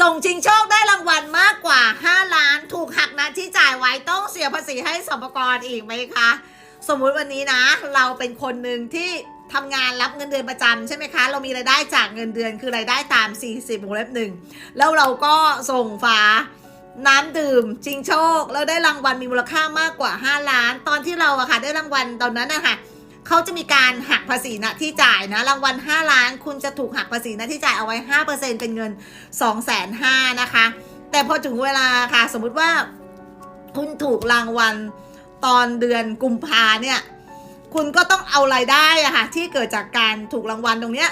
ส่งชิงโชคได้รางวัลมากกว่า 5 ล้าน ถูกหักนะที่จ่ายไว้ต้องเสียภาษีให้สมภากรอีกไหมคะ สมมุติวันนี้นะ เราเป็นคนหนึ่งที่ทำงานรับเงินเดือนประจำใช่ไหมคะ เรามีรายได้จากเงินเดือนคือรายได้ตาม 40วงเล็บหนึ่งแล้วเราก็ส่งฝาน้ำดื่มชิงโชค แล้วได้รางวัลมีมูลค่ามากกว่า 5 ล้าน ตอนที่เราอะค่ะได้รางวัลตอนนั้นนะคะ เขาจะมีการหักภาษีณที่จ่ายนะ รางวัล 5 ล้าน คุณจะถูกหักภาษีณที่จ่ายเอาไว้ 5%เป็นเงิน 2 5 0 0 0นะคะ แต่พอถึงเวลาค่ะ สมมุติว่า คุณถูกรางวัลตอนเดือนกุมภาเนี่ย คุณก็ต้องเอารายได้อะค่ะที่เกิดจากการถูกรางวัลตรงเนี้ย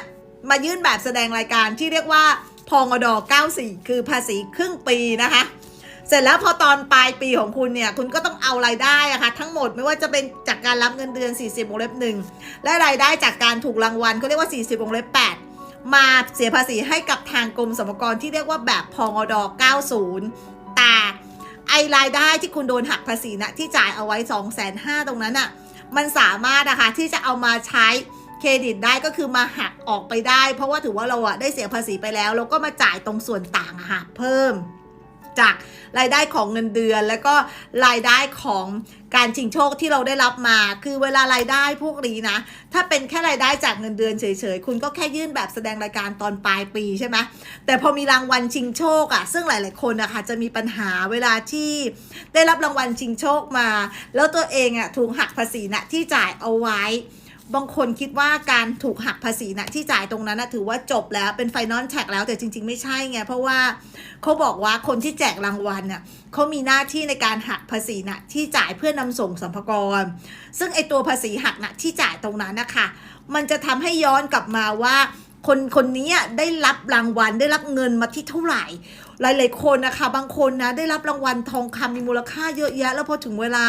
มายื่นแบบแสดงรายการที่เรียกว่าพองอด94 คือภาษีครึ่งปีนะคะ เสร็จแล้วพอตอนปลายปีของคุณเนี่ย คุณก็ต้องเอารายได้อะค่ะทั้งหมดไม่ว่าจะเป็นจากการรับเงินเดือน 40วงเล็บหนึ่งและรายได้จากการถูกรางวัลเขาเรียกว่า 40วงเล็บ8 มาเสียภาษีให้กับทางกรมสรรพากรที่เรียกว่าแบบพองด90 แต่ไอรายได้ที่คุณโดนหักภาษีนะที่จ่ายเอาไว้ 2 5 0 0 0ตรงนั้นอะมันสามารถนะคะที่จะเอามาใช้เครดิตได้ก็คือมาหักออกไปได้ เพราะว่าถือว่าเราอะได้เสียภาษีไปแล้วแล้วก็มาจ่ายตรงส่วนต่างอะค่ะเพิ่ม จากรายได้ของเงินเดือน แล้วก็รายได้ของการชิงโชคที่เราได้รับมา คือเวลารายได้พวกนี้นะ ถ้าเป็นแค่รายได้จากเงินเดือนเฉยๆ คุณก็แค่ยื่นแบบแสดงรายการตอนปลายปีใช่ไหมแต่พอมีรางวัลชิงโชคอะ่ะ ซึ่งหลายๆคนนะคะจะมีปัญหาเวลาที่ได้รับรางวัลชิงโชคมา แล้วตัวเองอะ่ะถูกหักภาษีนะที่จ่ายเอาไว้ บางคนคิดว่าการถูกหักภาษีนะที่จ่ายตรงนั้นนะถือว่าจบแล้วเป็นไฟนอลแท็กแล้วแต่จริง ๆ ไม่ใช่ไง เพราะว่าเขาบอกว่าคนที่แจกรางวัลน่ะเขามีหน้าที่ในการหักภาษีนะที่จ่ายเพื่อนำส่งสัมภาระซึ่งไอตัวภาษีหักนะที่จ่ายตรงนั้นนะคะมันจะทำให้ย้อนกลับมาว่าคนคนนี้ได้รับรางวัลได้รับเงินมาที่เท่าไหร่ หลาย ๆ คนนะคะ บางคนนะได้รับรางวัลทองคำมีมูลค่าเยอะแยะ แล้วพอถึงเวลา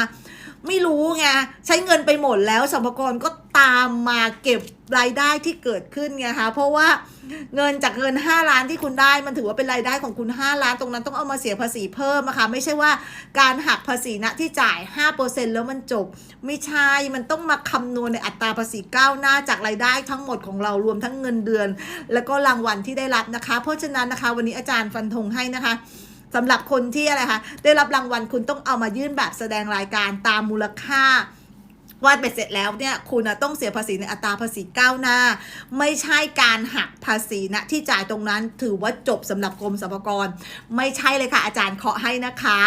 ไม่รู้ไงใช้เงินไปหมดแล้วสรรพากรก็ ตามมาเก็บรายได้ที่เกิดขึ้นไงคะเพราะว่าเงินจากเงิน 5 ล้านที่คุณได้ มันถือว่าเป็นรายได้ของคุณ 5 ล้านตรงนั้นต้องเอามาเสียภาษีเพิ่มนะคะไม่ใช่ว่าการหักภาษีณที่จ่าย 5%แล้วมันจบ ไม่ใช่มันต้องมาคำนวณในอัตราภาษีก้าวหน้าจากรายได้ทั้งหมดของเรารวมทั้งเงินเดือน แล้วก็รางวัลที่ได้รับนะคะ เพราะฉะนั้นนะคะ วันนี้อาจารย์ฟันธงให้นะคะสำหรับคนที่อะไรคะได้รับรางวัลคุณต้องเอามายื่นแบบแสดงรายการตามมูลค่า ว่าเป็ดเสร็จแล้วเนี่ยคุณต้องเสียภาษีในอัตราภาษีก้าวหน้า ไม่ใช่การหักภาษีณที่จ่ายตรงนั้นถือว่าจบสำหรับกรมสรรพากร ไม่ใช่เลยค่ะอาจารย์เคาะให้นะคะ